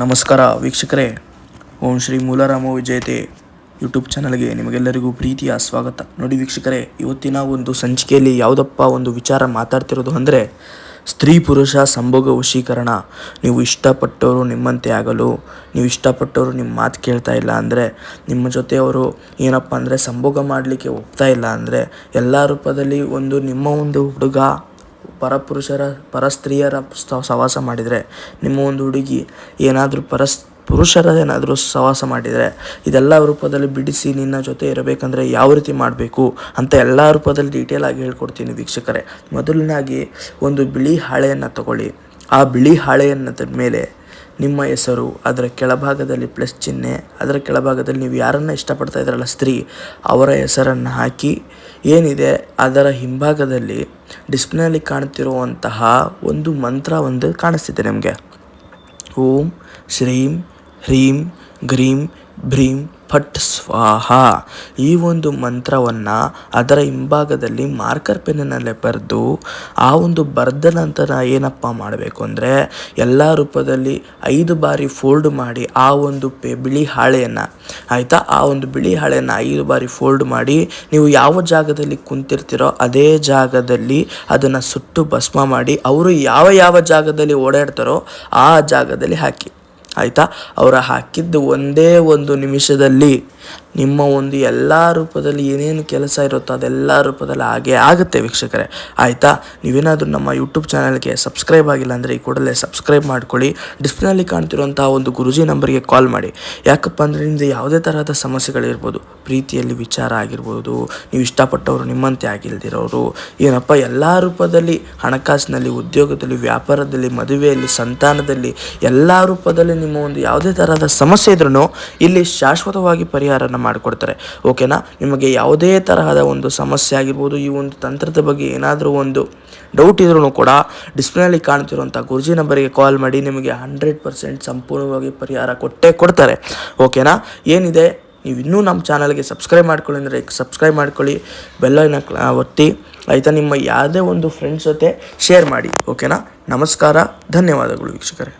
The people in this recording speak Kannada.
ನಮಸ್ಕಾರ ವೀಕ್ಷಕರೇ. ಓಂ ಶ್ರೀ ಮೂಲಾರಾಮ ವಿಜಯತೆ ಯೂಟ್ಯೂಬ್ ಚಾನಲ್ಗೆ ನಿಮಗೆಲ್ಲರಿಗೂ ಪ್ರೀತಿಯ ಸ್ವಾಗತ. ನೋಡಿ ವೀಕ್ಷಕರೇ, ಇವತ್ತಿನ ಒಂದು ಸಂಚಿಕೆಯಲ್ಲಿ ಯಾವುದಪ್ಪ ಒಂದು ವಿಚಾರ ಮಾತಾಡ್ತಿರೋದು ಅಂದರೆ, ಸ್ತ್ರೀ ಪುರುಷ ಸಂಭೋಗ ವಶೀಕರಣ. ನೀವು ಇಷ್ಟಪಟ್ಟವರು ನಿಮ್ಮಂತೆ ಆಗಲು, ನೀವು ಇಷ್ಟಪಟ್ಟವರು ನಿಮ್ಮ ಮಾತು ಕೇಳ್ತಾ ಇಲ್ಲ ಅಂದರೆ, ನಿಮ್ಮ ಜೊತೆ ಅವರು ಏನಪ್ಪ ಅಂದರೆ ಸಂಭೋಗ ಮಾಡಲಿಕ್ಕೆ ಒಪ್ತಾ ಇಲ್ಲ ಅಂದರೆ, ಎಲ್ಲ ರೂಪದಲ್ಲಿ ಒಂದು ನಿಮ್ಮ ಒಂದು ಹುಡುಗ ಪರಪುರುಷರ, ಪರಸ್ತ್ರೀಯರ ಸವಾಸ ಮಾಡಿದರೆ, ನಿಮ್ಮ ಒಂದು ಹುಡುಗಿ ಏನಾದರೂ ಪರಸ್, ಪುರುಷರ ಏನಾದರೂ ಸವಾಸ ಮಾಡಿದರೆ, ಇದೆಲ್ಲ ರೂಪದಲ್ಲಿ ಬಿಡಿಸಿ ನಿನ್ನ ಜೊತೆ ಇರಬೇಕಂದ್ರೆ ಯಾವ ರೀತಿ ಮಾಡಬೇಕು ಅಂತ ಎಲ್ಲ ರೂಪದಲ್ಲಿ ಡೀಟೇಲ್ ಆಗಿ ಹೇಳ್ಕೊಡ್ತೀನಿ ವೀಕ್ಷಕರೇ. ಮೊದಲನಾಗಿ ಒಂದು ಬಿಳಿ ಹಾಳೆಯನ್ನು ತಗೊಳ್ಳಿ. ಆ ಬಿಳಿ ಹಾಳೆಯನ್ನ ಮೇಲೆ ನಿಮ್ಮ ಹೆಸರು, ಅದರ ಕೆಳಭಾಗದಲ್ಲಿ ಪ್ಲಸ್ ಚಿಹ್ನೆ, ಅದರ ಕೆಳಭಾಗದಲ್ಲಿ ನೀವು ಯಾರನ್ನು ಇಷ್ಟಪಡ್ತಾ ಇದ್ದೀರಲ್ಲ ಸ್ತ್ರೀ, ಅವರ ಹೆಸರನ್ನು ಹಾಕಿ. ಏನಿದೆ? ಅದರ ಹಿಂಭಾಗದಲ್ಲಿ ಡಿಸ್ಪ್ಲೇನಲ್ಲಿ ಕಾಣುತ್ತಿರುವಂತಹ ಒಂದು ಮಂತ್ರ ಒಂದು ಕಾಣಿಸ್ತಿದೆ ನಿಮಗೆ. ಓಂ, ಶ್ರೀಂ, ಹ್ರೀಂ, ಗ್ರೀಂ, ಭ್ರೀಂ ಫಟ್ ಸ್ವಾಹ. ಈ ಒಂದು ಮಂತ್ರವನ್ನು ಅದರ ಹಿಂಭಾಗದಲ್ಲಿ ಮಾರ್ಕರ್ ಪೆನ್ನಿನಲ್ಲೇ ಬರೆದು ಆ ಒಂದು ಬರೆದ ನಂತರ ಏನಪ್ಪ ಮಾಡಬೇಕು ಅಂದರೆ ಎಲ್ಲ ರೂಪದಲ್ಲಿ ಐದು ಬಾರಿ ಫೋಲ್ಡ್ ಮಾಡಿ ಆ ಒಂದು ಪೆ ಬಿಳಿ ಹಾಳೆಯನ್ನು, ಆಯಿತಾ? ಆ ಒಂದು ಬಿಳಿ ಹಾಳೆಯನ್ನು ಐದು ಬಾರಿ ಫೋಲ್ಡ್ ಮಾಡಿ ನೀವು ಯಾವ ಜಾಗದಲ್ಲಿ ಕುಂತಿರ್ತೀರೋ ಅದೇ ಜಾಗದಲ್ಲಿ ಅದನ್ನು ಸುಟ್ಟು ಭಸ್ಮ ಮಾಡಿ, ಅವರು ಯಾವ ಯಾವ ಜಾಗದಲ್ಲಿ ಓಡಾಡ್ತಾರೋ ಆ ಜಾಗದಲ್ಲಿ ಹಾಕಿ. ಆಯಿತಾ? ಅವರು ಹಾಕಿದ್ದು ಒಂದೇ ಒಂದು ನಿಮಿಷದಲ್ಲಿ ನಿಮ್ಮ ಒಂದು ಎಲ್ಲ ರೂಪದಲ್ಲಿ ಏನೇನು ಕೆಲಸ ಇರುತ್ತೋ ಅದೆಲ್ಲ ರೂಪದಲ್ಲಿ ಹಾಗೆ ಆಗುತ್ತೆ ವೀಕ್ಷಕರೇ. ಆಯಿತಾ? ನೀವೇನಾದರೂ ನಮ್ಮ ಯೂಟ್ಯೂಬ್ ಚಾನಲ್ಗೆ ಸಬ್ಸ್ಕ್ರೈಬ್ ಆಗಿಲ್ಲ ಅಂದರೆ ಈ ಕೂಡಲೇ ಸಬ್ಸ್ಕ್ರೈಬ್ ಮಾಡ್ಕೊಳ್ಳಿ. ಡಿಸ್ಪ್ಲಿನಲ್ಲಿ ಕಾಣ್ತಿರುವಂಥ ಒಂದು ಗುರುಜಿ ನಂಬರ್ಗೆ ಕಾಲ್ ಮಾಡಿ. ಯಾಕಪ್ಪ ಅಂದರೆ ನಿಮ್ಮದು ಯಾವುದೇ ತರಹದ ಸಮಸ್ಯೆಗಳಿರ್ಬೋದು ಪ್ರೀತಿಯಲ್ಲಿ ವಿಚಾರ ಆಗಿರ್ಬೋದು, ನೀವು ಇಷ್ಟಪಟ್ಟವರು ನಿಮ್ಮಂತೆ ಆಗಿಲ್ದಿರೋರು, ಏನಪ್ಪ ಎಲ್ಲ ರೂಪದಲ್ಲಿ ಹಣಕಾಸಿನಲ್ಲಿ, ಉದ್ಯೋಗದಲ್ಲಿ, ವ್ಯಾಪಾರದಲ್ಲಿ, ಮದುವೆಯಲ್ಲಿ, ಸಂತಾನದಲ್ಲಿ ಎಲ್ಲ ರೂಪದಲ್ಲಿ ನಿಮ್ಮ ಒಂದು ಯಾವುದೇ ತರಹದ ಸಮಸ್ಯೆ ಇದ್ರೂ ಇಲ್ಲಿ ಶಾಶ್ವತವಾಗಿ ಪರಿಹಾರನ ಮಾಡಿಕೊಡ್ತಾರೆ. ಓಕೆನಾ ನಿಮಗೆ ಯಾವುದೇ ತರಹದ ಒಂದು ಸಮಸ್ಯೆ ಆಗಿರ್ಬೋದು, ಈ ಒಂದು ತಂತ್ರದ ಬಗ್ಗೆ ಏನಾದರೂ ಒಂದು ಡೌಟ್ ಇದ್ರೂ ಕೂಡ ಡಿಸ್ಪ್ಲೇನಲ್ಲಿ ಕಾಣ್ತಿರುವಂಥ ಗುರುಜಿ ನಂಬರಿಗೆ ಕಾಲ್ ಮಾಡಿ, ನಿಮಗೆ ಹಂಡ್ರೆಡ್ ಪರ್ಸೆಂಟ್ ಸಂಪೂರ್ಣವಾಗಿ ಪರಿಹಾರ ಕೊಟ್ಟೇ ಕೊಡ್ತಾರೆ. ಓಕೆನಾ ಏನಿದೆ? ನೀವು ಇನ್ನೂ ನಮ್ಮ ಚಾನಲ್ಗೆ ಸಬ್ಸ್ಕ್ರೈಬ್ ಮಾಡ್ಕೊಳ್ಳಿ ಅಂದರೆ ಸಬ್ಸ್ಕ್ರೈಬ್ ಮಾಡ್ಕೊಳ್ಳಿ ಬೆಲ್ಲೈನ ಒತ್ತಿ, ಆಯಿತಾ? ನಿಮ್ಮ ಯಾವುದೇ ಒಂದು ಫ್ರೆಂಡ್ಸ್ ಜೊತೆ ಶೇರ್ ಮಾಡಿ. ಓಕೆನಾ ನಮಸ್ಕಾರ, ಧನ್ಯವಾದಗಳು ವೀಕ್ಷಕರೇ.